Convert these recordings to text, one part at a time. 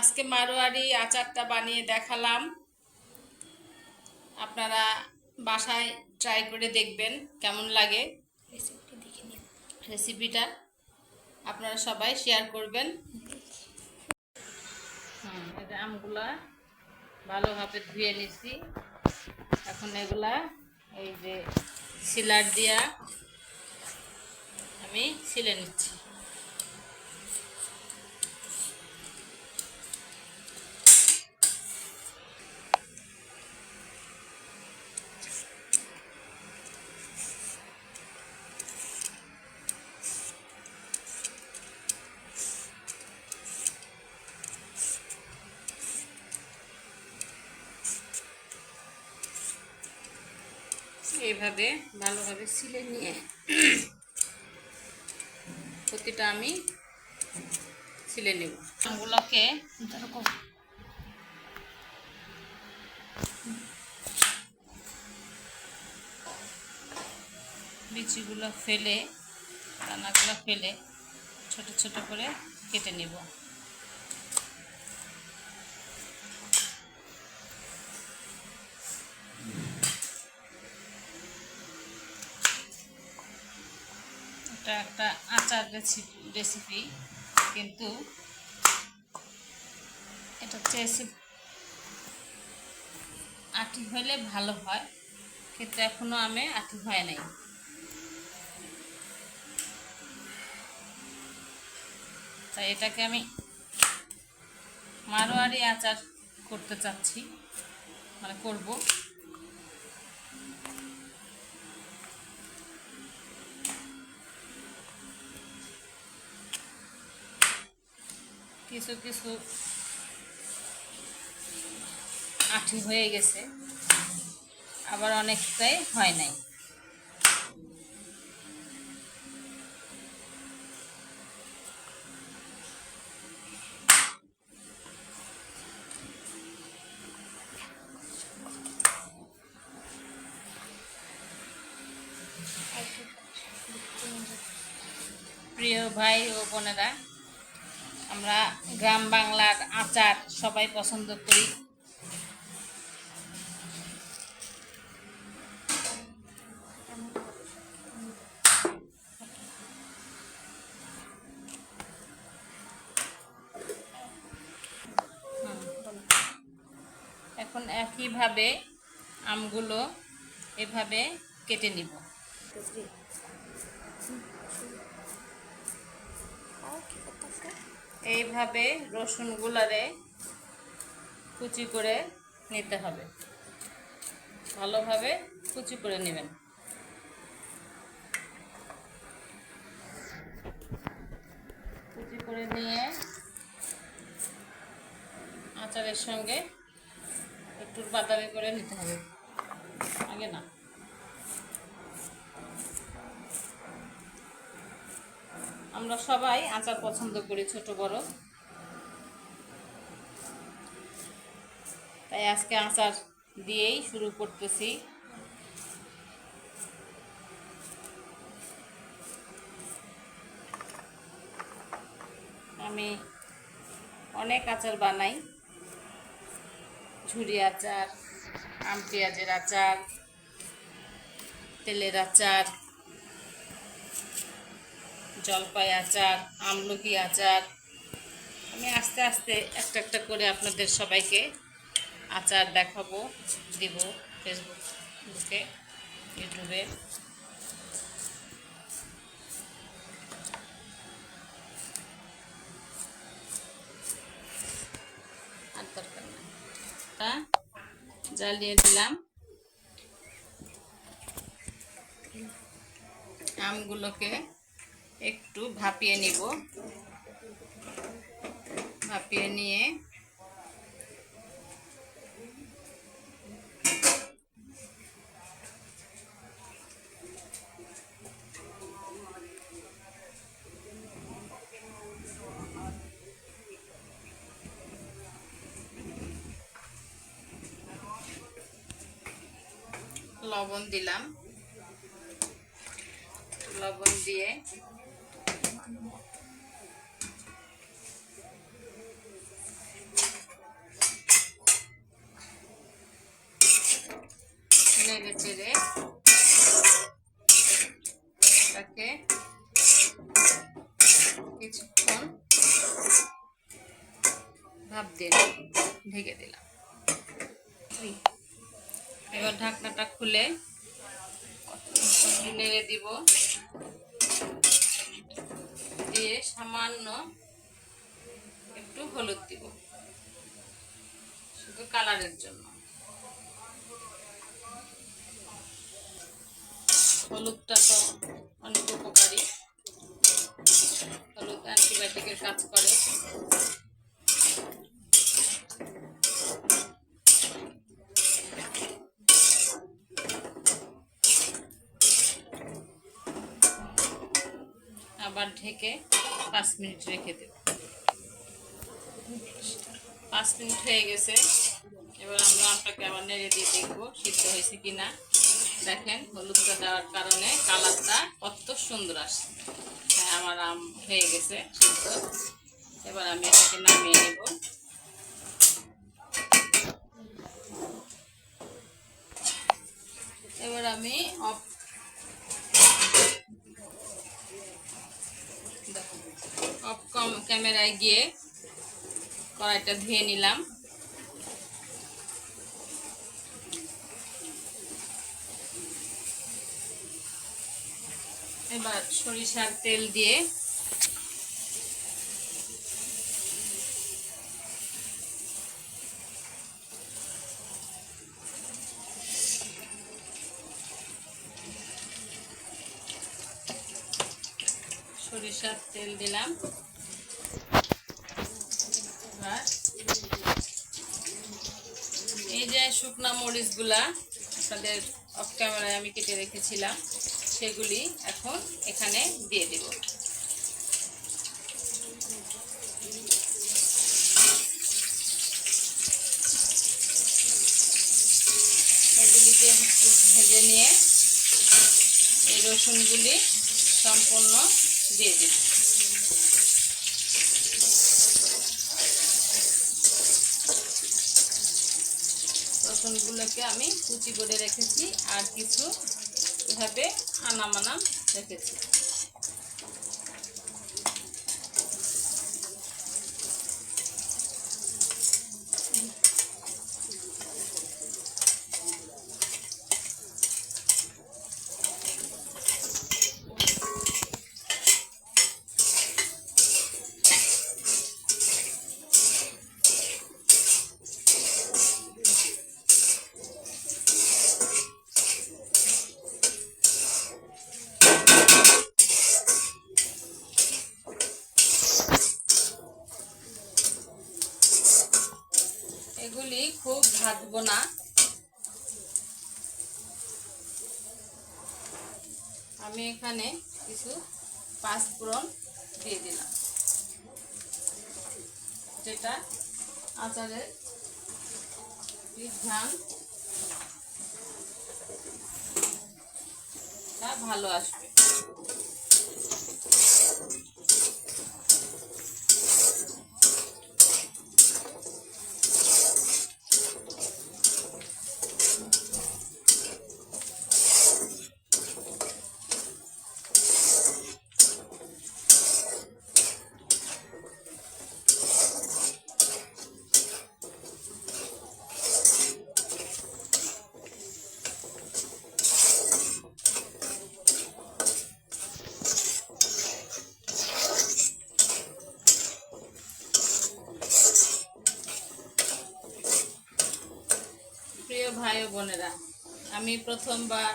আজকে মারোয়ারি আচারটা বানিয়ে দেখালাম। আপনারা বাসায় ট্রাই করে দেখবেন কেমন লাগে। রেসিপিটি আপনারা সবাই শেয়ার করবেন। হুম এটা আমগুলা ভালোভাবে ধুয়ে নিছি। এখন এগুলা এই যে সিলার দিয়া আমি ছিলে নিচ্ছি। এইভাবে ভালোভাবে ছিলে নিয়ে প্রতিটা আমি ছিলে নেব। আমগুলোকে এরকম বিচিগুলো ফেলে, দানাগুলো ফেলে ছোট ছোট করে কেটে নিব। এটা একটা আচার রেসিপি কিন্তু এটা হচ্ছে আটি হলে ভালো হয়, কিন্তু এখনও আমি আটি হয় নাই। তাই এটাকে আমি মারোয়ারি আচার করতে চাচ্ছি মানে করব। কিছু কিছু আঠি হয়ে গেছে। আবার অনেকটাই হয় নাই। প্রিয় ভাই ও বোনেরা আমরা গ্রাম বাংলার আচার সবাই পছন্দ করি। এখন একইভাবে আমগুলো এভাবে কেটে নিব। করতেছে এইভাবে রসুনগুলারে কুচি করে নিতে হবে। ভালোভাবে কুচি করে নেবেন। কুচি করে নিয়ে আচারের সঙ্গে একটু বাদামি করে নিতে হবে। আগে না। আমরা সবাই আচার পছন্দ করি, ছোট, বড়। তাই আজকে আচার দিয়েই শুরু করতেছি। আমি অনেক আচার বানাই। ঝুরি আচার, আম পেঁয়াজের আচার, তেলের আচার। জলপাই আচার, আমলকি আচার। আমি আস্তে আস্তে একটা একটা করে আপনাদের সবাইকে আচার দেখাবো, দিব ফেসবুক বুকে ইউটিউবে। আর দরকার জ্বালিয়ে দিলাম। আমগুলোকে একটু ভাপিয়ে নিব। ভাপিয়ে নিয়ে লবণ দিলাম। লবণ দিয়ে এটাকে কিছুক্ষণ ভাপ দিয়ে ঢেকে দিলাম। এবার ঢাকনাটা খুলে নেড়ে দিব। দিয়ে সামান্য একটু হলুদ দিব শুধু কালারের জন্য। হলুদটা তো অনেক উপকারী। হলুদ অ্যান্টিবায়োটিকের কাজ করে। আবার ঢেকে পাঁচ মিনিট রেখে দেব। পাঁচ মিনিট হয়ে গেছে। এবার আমরা আমটাকে আবার নেড়ে দিয়ে দেখব সিদ্ধ হয়েছে কিনা। দেখেন হলুদটা দেওয়ার কারণে কালারটা কত সুন্দর আসছে। হ্যাঁ আমার আম হয়ে গেছে এবার আমি এটাকে নামিয়ে নেব। এবার আমি অফ অফ কম ক্যামেরায় গিয়ে কড়াইটা ধুয়ে নিলাম। এবার সরিষার তেল দিয়ে। সরিষার তেল দিলাম। এই যে শুকনা মরিচগুলা আপনাদের অফ ক্যামেরায় আমি কেটে রেখেছিলাম। সেগুলি এখন এখানে দিয়ে দিব। এগুলিকে ভেজে নিয়ে এই রসুনগুলি সম্পূর্ণ দিয়ে দিব। রসুনগুলোকে আমি কুচি করে রেখেছি, আর কিছু এভাবে আনাম আনাম রেখেছি এগুলি খুব ভাজবো না। আমি এখানে কিছু পাঁচফোড়ন দিয়ে দিলাম যেটা আচারের ঘ্রাণ ভালো আসবে প্রিয় ভাই ও বোনেরা, আমি প্রথমবার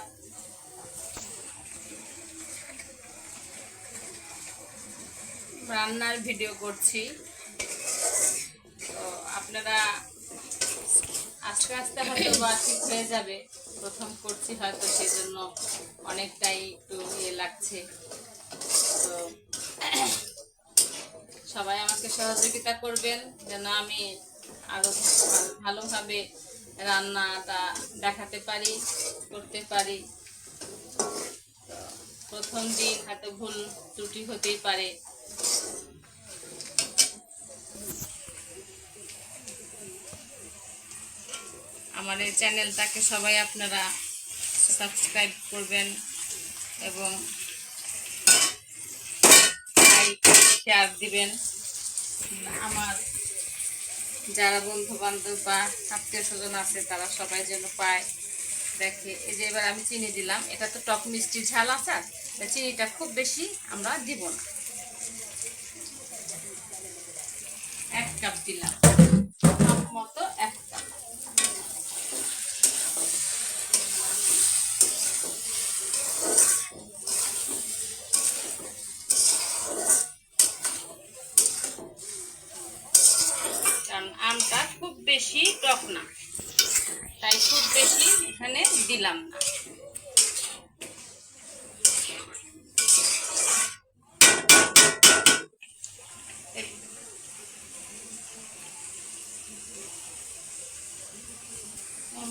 রান্নার ভিডিও করছি। তো আপনারা আস্তে আস্তে হয়তো বা ঠিক হয়ে যাবে। প্রথম করছি হয়তো সেই জন্য অনেকটাই একটু ইয়ে লাগছে। তো সবাই আমাকে সহযোগিতা করবেন যেন আমি আরও ভালোভাবে রান্নাটা দেখাতে পারি, করতে পারি। প্রথম দিন হয়তো ভুল ত্রুটি হতেই পারে। আমার এই চ্যানেলটাকে সবাই আপনারা সাবস্ক্রাইব করবেন এবং লাইক শেয়ার দিবেন। আমার যারা বন্ধু বান্ধব বা আত্মীয় স্বজন আছে, তারা সবাই যেন পায়। দেখে, এই যে এবার আমি চিনি দিলাম। এটা তো টক মিষ্টি ঝাল আচার। চিনিটা খুব বেশি আমরা দিব না। এক কাপ দিলাম কাপ মতো এক কাপ কারণ আমটা খুব বেশি টক না। তাই খুব বেশি এখানে দিলাম না।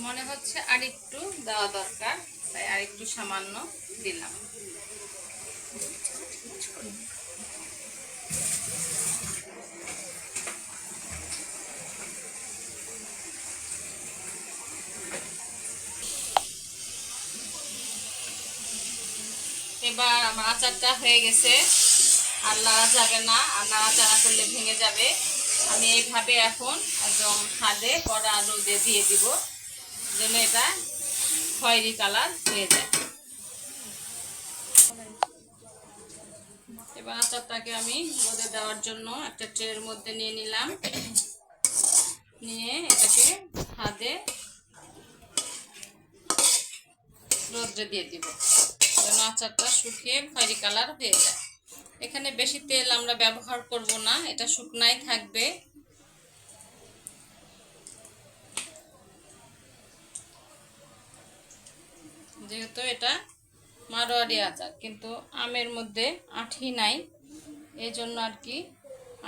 মনে হচ্ছে আর একটু দেওয়া দরকার, তাই আর একটু সামান্য দিলাম। এবার আমার আচারটা হয়ে গেছে। আর নাড়া যাবে না, আর নাড়াচাড়া করলে ভেঙে যাবে। আমি এইভাবে এখন একদম হাতে কড়া রোদে দিয়ে দিব, যেন এটা খয়েরি কালার হয়ে যায়। এবার আচারটাকে আমি রোদে দেওয়ার জন্য একটা ট্রের মধ্যে নিয়ে নিলাম। নিয়ে এটাকে হাতে রোদ্রে দিয়ে দিব। যেন আচারটা শুকিয়ে খয়েরি কালার হয়ে যায়। এখানে বেশি তেল আমরা ব্যবহার করব না, এটা শুকনাই থাকবে। যেহেতু এটা মারোয়ারি আচার, কিন্তু আমের মধ্যে আঠি নাই এই জন্য আর কি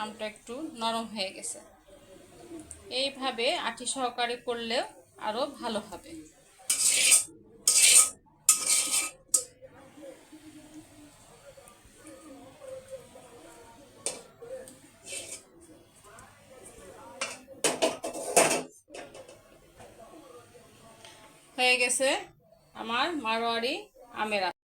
আমটা একটু নরম হয়ে গেছে। এইভাবে আঠি সহকারে করলেও আরও ভালো হবে। হয়ে গেছে আমার মারোয়ারি আমের।